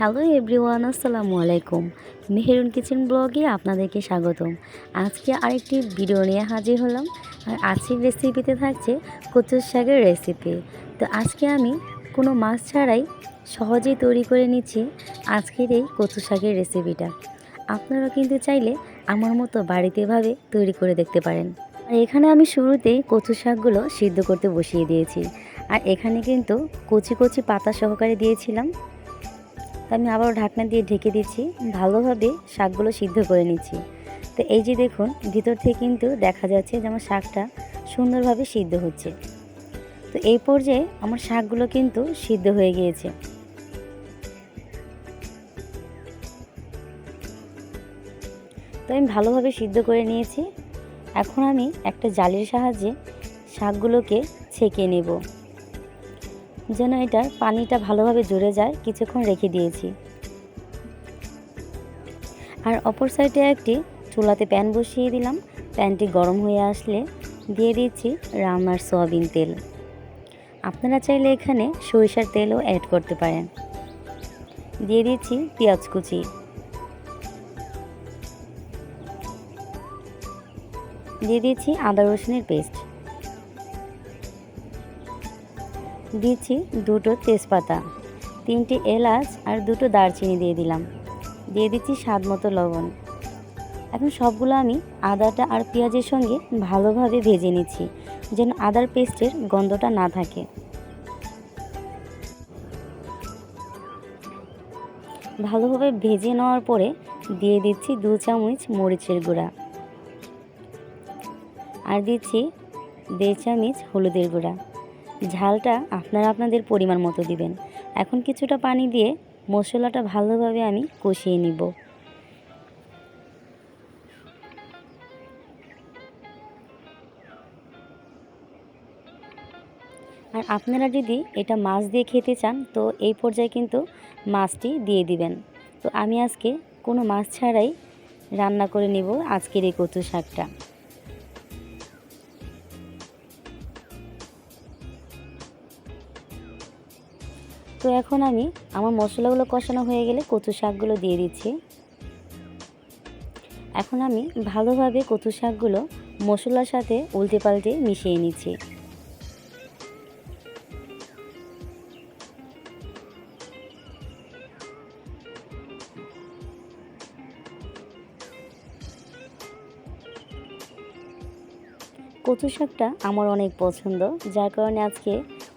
Hello everyone, আসসালামু আলাইকুম। Meherun kitchen ব্লগে আপনাদেরকে স্বাগতম। আজকে আরেকটি ভিডিও নিয়ে হাজির হলাম। আর আজকের রেসিপিতে থাকছে কচুর শাকের রেসিপি তো আজকে আমি কোনো মাছ ছাড়াই সহজেই তৈরি করে নিচ্ছি আজকের এই কচু শাকের রেসিপিটা আপনারা কিন্তু চাইলে আমার মতো বাড়িতে এভাবে তৈরি করে দেখতে পারেন। আর এখানে আমি শুরুতেই কচু শাকগুলো সিদ্ধ করতে বসিয়ে দিয়েছি। আর এখানে কিন্তু কচি কচি পাতা সহকারে দিয়েছিলাম। তো আমি আবারও ঢাকনা দিয়ে ঢেকে দিচ্ছি। ভালোভাবে শাকগুলো সিদ্ধ করে নিচ্ছি। তো এই যে দেখুন, ভিতর থেকে কিন্তু দেখা যাচ্ছে যে আমার শাকটা সুন্দরভাবে সিদ্ধ হচ্ছে। তো এই পর্যায়ে আমার শাকগুলো কিন্তু সিদ্ধ হয়ে গিয়েছে। তো আমি ভালোভাবে সিদ্ধ করে নিয়েছি। এখন আমি একটা জালির সাহায্যে শাকগুলোকে ছেঁকে নেব। যেন এটার পানিটা ভালোভাবে জুড়ে যায়, কিছুক্ষণ রেখে দিয়েছি। আর অপর সাইডে একটি চুলাতে প্যান বসিয়ে দিলাম। প্যানটি গরম হয়ে আসলে দিয়ে দিচ্ছি রান্নার সয়াবিন তেল। আপনারা চাইলে এখানে সরিষার তেলও অ্যাড করতে পারেন। দিয়ে দিচ্ছি পেঁয়াজ কুচি। দিয়ে দিচ্ছি আদা রসুনের পেস্ট। দিচ্ছি দুটো তেজপাতা, তিনটি এলাচ আর দুটো দারচিনি দিয়ে দিলাম। দিয়ে দিচ্ছি স্বাদ মতো লবণ। এখন সবগুলো আমি আদাটা আর পেঁয়াজের সঙ্গে ভালোভাবে ভেজে নিচ্ছি, যেন আদার পেস্টের গন্ধটা না থাকে। ভালোভাবে ভেজে নেওয়ার পরে দিয়ে দিচ্ছি দু চামচ মরিচের গুঁড়া। আর দিচ্ছি দেড় চামচ হলুদের গুঁড়া। ঝালটা আপনারা আপনাদের পরিমাণ মতো দিবেন। এখন কিছুটা পানি দিয়ে মশলাটা ভালোভাবে আমি কষিয়ে নিব। আর আপনারা যদি এটা মাছ দিয়ে খেতে চান, তো এই পর্যায়ে কিন্তু মাছটি দিয়ে দিবেন। তো আমি আজকে কোনো মাছ ছাড়াই রান্না করে নিব আজকের এই কচু শাকটা। তো এখন আমি আমার মশলাগুলো কষানো হয়ে গেলে কচু শাকগুলো দিয়ে দিচ্ছি। এখন আমি ভালোভাবে কচু শাকগুলো মশলার সাথে উল্টে পাল্টে মিশিয়ে নিচ্ছি। কচু শাকটা আমার অনেক পছন্দ, যার কারণে আজকে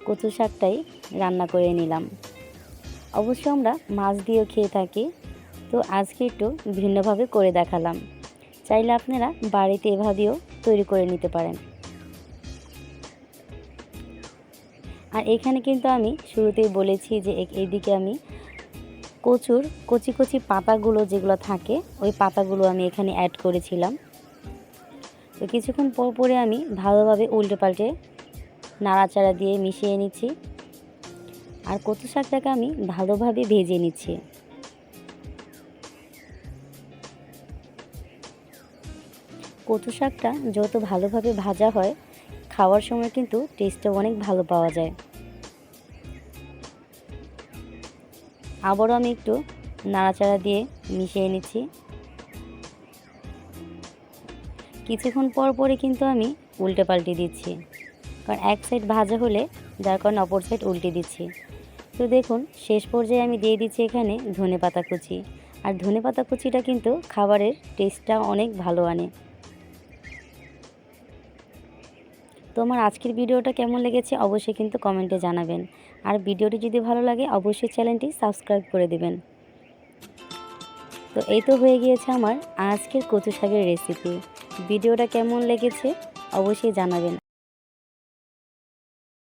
কচু শাকটাই রান্না করে নিলাম। অবশ্য আমরা মাছ দিয়েও খেয়ে থাকি, তো আজকে একটু ভিন্নভাবে করে দেখালাম। চাইলে আপনারা বাড়িতে এভাবেও তৈরি করে নিতে পারেন। আর এখানে কিন্তু আমি শুরুতেই বলেছি যে এইদিকে আমি কচুর কচি কচি পাতাগুলো যেগুলো থাকে, ওই পাতাগুলো আমি এখানে অ্যাড করেছিলাম। তো কিছুক্ষণ পর পরে আমি ভালোভাবে উল্টে পাল্টে নাড়াচাড়া দিয়ে মিশিয়ে নিচ্ছি। আর কচু শাকটাকে আমি ভালোভাবে ভেজে নিচ্ছি। কচু শাকটা যত ভালোভাবে ভাজা হয়, খাওয়ার সময় কিন্তু টেস্টটা অনেক ভালো পাওয়া যায়। আবারও আমি একটু নাড়াচাড়া দিয়ে মিশিয়ে নিচ্ছি। কিছুক্ষণ পর পরে কিন্তু আমি উল্টে পাল্টে দিচ্ছি। কারণ এক সাইড ভাজা হলে যার কারণে অপর সাইড উল্টে দিচ্ছি। তো দেখুন, শেষ পর্যায়ে আমি দিয়ে দিচ্ছি এখানে ধনে পাতা কুচি। আর ধনে পাতা কুচিটা কিন্তু খাবারের টেস্টটা অনেক ভালো আনে। তো আমার আজকের ভিডিওটা কেমন লেগেছে অবশ্যই কিন্তু কমেন্টে জানাবেন। আর ভিডিওটি যদি ভালো লাগে, অবশ্যই চ্যানেলটি সাবস্ক্রাইব করে দেবেন। তো এই তো হয়ে গিয়েছে আমার আজকের কচু শাকের রেসিপি ভিডিওটা কেমন লেগেছে অবশ্যই জানাবেন।